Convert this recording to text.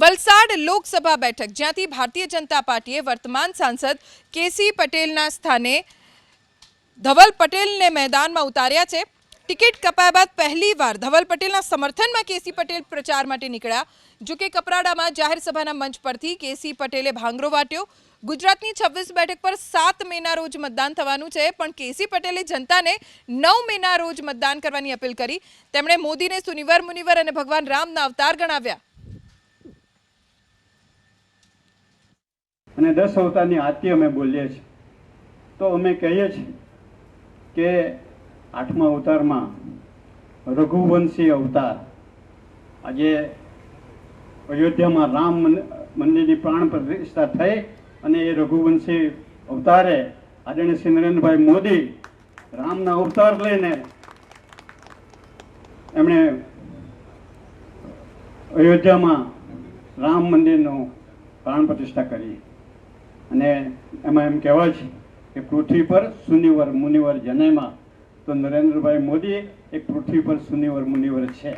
વલસાડ લોકસભા બેઠક, જ્યાંથી ભારતીય જનતા પાર્ટીએ વર્તમાન સાંસદ કેસી પટેલના સ્થાને ધવલ પટેલને મેદાનમાં ઉતાર્યા છે. ટિકિટ કપાયા બાદ પહેલીવાર ધવલ પટેલના સમર્થનમાં કેસી પટેલ પ્રચાર માટે નીકળ્યા. જો કે કપરાડામાં જાહેર સભાના મંચ પરથી કેસી પટેલે ભાંગરો વાટ્યો. ગુજરાતની છવ્વીસ બેઠક પર સાત મેના રોજ મતદાન થવાનું છે, પણ કેસી પટેલે જનતાને નવ મેના રોજ મતદાન કરવાની અપીલ કરી. તેમણે મોદીને સુનિવર મુનિવર અને ભગવાન રામના અવતાર ગણાવ્યા. અને દસ અવતારની આરતી અમે બોલીએ છીએ. તો અમે કહીએ છીએ કે આઠમા અવતારમાં રઘુવંશી અવતાર. આજે અયોધ્યામાં રામ મંદિરની પ્રાણ પ્રતિષ્ઠા થઈ અને એ રઘુવંશી અવતારે આદરણીય શ્રી નરેન્દ્રભાઈ મોદી રામના અવતાર લઈને એમણે અયોધ્યામાં રામ મંદિરનું પ્રાણ પ્રતિષ્ઠા કરી. અને એમાં એમ કહેવાય છે કે પૃથ્વી પર સુનિવર મુનિવર જનેમાં તો નરેન્દ્રભાઈ મોદી એક પૃથ્વી પર સુનિવર મુનિવર છે.